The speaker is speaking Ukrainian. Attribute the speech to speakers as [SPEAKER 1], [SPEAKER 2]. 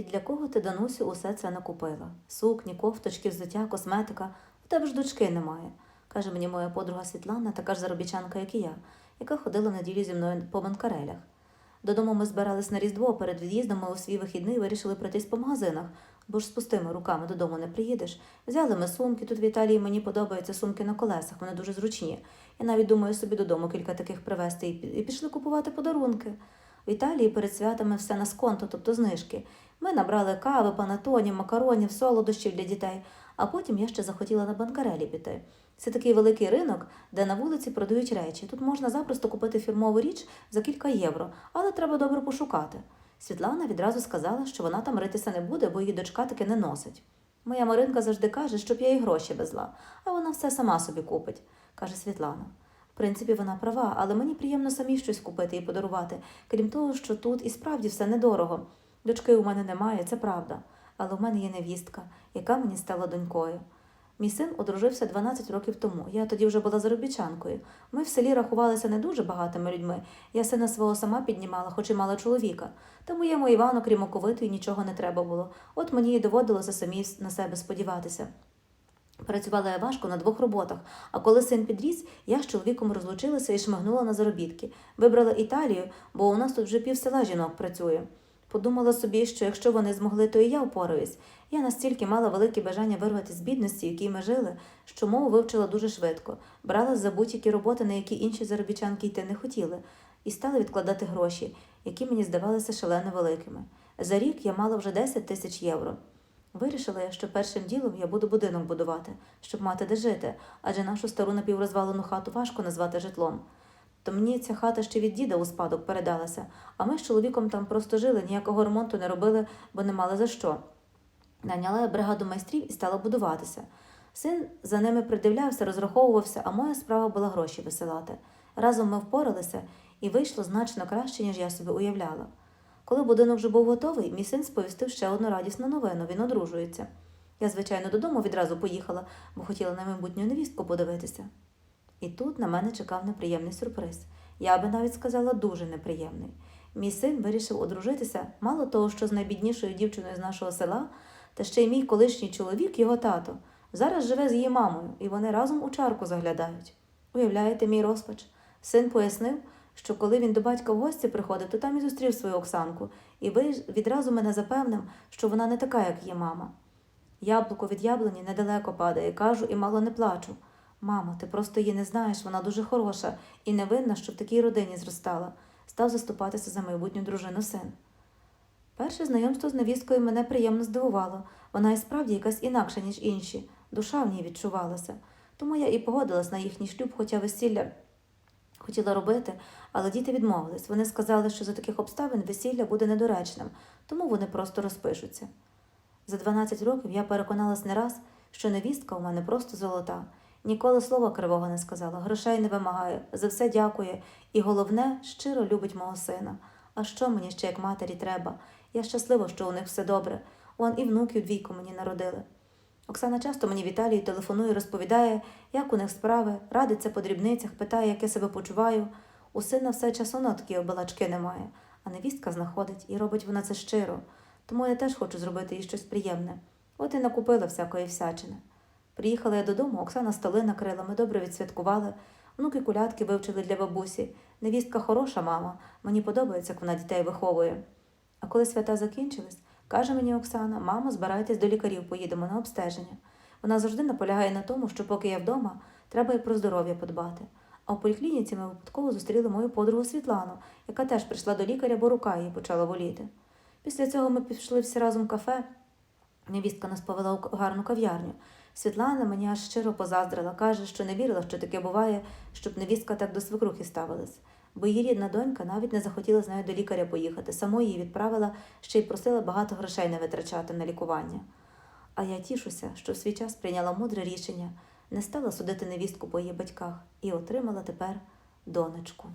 [SPEAKER 1] І для кого ти, Данусю, усе це накупила? Сукні, кофточки, взуття, косметика. У тебе ж дочки немає, каже мені моя подруга Світлана, така ж заробітчанка, як і я, яка ходила в неділю зі мною по банкарелях. Додому ми збирались на Різдво, перед від'їздом ми у свій вихідний вирішили пройтись по магазинах, бо ж з пустими руками додому не приїдеш. Взяли ми сумки. Тут в Італії мені подобаються сумки на колесах, вони дуже зручні. Я навіть думаю собі додому кілька таких привезти і пішли купувати подарунки. В Італії перед святами все на сконто, тобто знижки. Ми набрали кави, панатонів, макаронів, солодощів для дітей, а потім я ще захотіла на банкарелі піти. Це такий великий ринок, де на вулиці продають речі. Тут можна запросто купити фірмову річ за кілька євро, але треба добре пошукати. Світлана відразу сказала, що вона там ритися не буде, бо її дочка таки не носить. Моя Маринка завжди каже, щоб я їй гроші везла, а вона все сама собі купить, каже Світлана. В принципі, вона права, але мені приємно самі щось купити і подарувати, крім того, що тут і справді все недорого. Дочки у мене немає, це правда, але у мене є невістка, яка мені стала донькою. Мій син одружився 12 років тому. Я тоді вже була заробітчанкою. Ми в селі рахувалися не дуже багатими людьми. Я сина свого сама піднімала, хоч і мала чоловіка. Та моєму Івану, крім оковитої, нічого не треба було. От мені і доводилося самі на себе сподіватися. Працювала я важко на двох роботах, а коли син підріс, я з чоловіком розлучилася і шмигнула на заробітки. Вибрала Італію, бо у нас тут вже пів села жінок працює. Подумала собі, що якщо вони змогли, то і я впораюсь. Я настільки мала велике бажання вирвати з бідності, в якій ми жили, що мову вивчила дуже швидко, брала за будь-які роботи, на які інші заробітчанки йти не хотіли, і стала відкладати гроші, які мені здавалися шалено великими. За рік я мала вже 10 тисяч євро. Вирішила я, що першим ділом я буду будинок будувати, щоб мати де жити, адже нашу стару напіврозвалену хату важко назвати житлом. То мені ця хата ще від діда у спадок передалася, а ми з чоловіком там просто жили, ніякого ремонту не робили, бо не мали за що. Наняла я бригаду майстрів і стала будуватися. Син за ними придивлявся, розраховувався, а моя справа була гроші висилати. Разом ми впоралися, і вийшло значно краще, ніж я собі уявляла. Коли будинок вже був готовий, мій син сповістив ще одну радісну новину він одружується. Я, звичайно, додому відразу поїхала, бо хотіла на майбутню невістку подивитися. І тут на мене чекав неприємний сюрприз. Я би навіть сказала дуже неприємний. Мій син вирішив одружитися, мало того, що з найбіднішою дівчиною з нашого села, та ще й мій колишній чоловік, його тато, зараз живе з її мамою, і вони разом у чарку заглядають. Уявляєте, мій розпач? Син пояснив, що коли він до батька в гості приходив, то там і зустрів свою Оксанку, і відразу мене запевнив, що вона не така, як її мама. Яблуко від яблуні недалеко падає, кажу і мало не плачу. Мамо, ти просто її не знаєш, вона дуже хороша і не винна, що в такій родині зростала, став заступатися за майбутню дружину син. Перше знайомство з невісткою мене приємно здивувало. Вона і справді якась інакша, ніж інші, душа в ній відчувалася. Тому я і погодилась на їхній шлюб, хоча весілля хотіла робити, але діти відмовились. Вони сказали, що за таких обставин весілля буде недоречним, тому вони просто розпишуться. За 12 років я переконалась не раз, що невістка у мене просто золота. Ніколи слова кривого не сказала, грошей не вимагає, за все дякує, і головне, щиро любить мого сина. А що мені ще як матері треба? Я щаслива, що у них все добре. Он і внуків двійко мені народили. Оксана часто мені в телефонує, розповідає, як у них справи, радиться по дрібницях, питає, як я себе почуваю. У сина все часонотки обалачки немає, а невістка знаходить і робить вона це щиро. Тому я теж хочу зробити їй щось приємне. От і накупила всякої всячини. Приїхала я додому, Оксана столи накрила, ми добре відсвяткували. Внуки кулятки вивчили для бабусі. Невістка хороша мама, мені подобається, як вона дітей виховує. А коли свята закінчились, каже мені Оксана, мамо, збирайтесь до лікарів, поїдемо на обстеження. Вона завжди наполягає на тому, що поки я вдома, треба і про здоров'я подбати. А в поліклініці ми випадково зустріли мою подругу Світлану, яка теж прийшла до лікаря, бо рука її почала боліти. Після цього ми пішли всі разом в кафе. Невістка нас повела у гарну кав'ярню. Світлана мені аж щиро позаздрила, каже, що не вірила, що таке буває, щоб невістка так до свекрухи ставилась. Бо її рідна донька навіть не захотіла з нею до лікаря поїхати, саму її відправила, ще й просила багато грошей не витрачати на лікування. А я тішуся, що в свій час прийняла мудре рішення, не стала судити невістку по її батьках і отримала тепер донечку.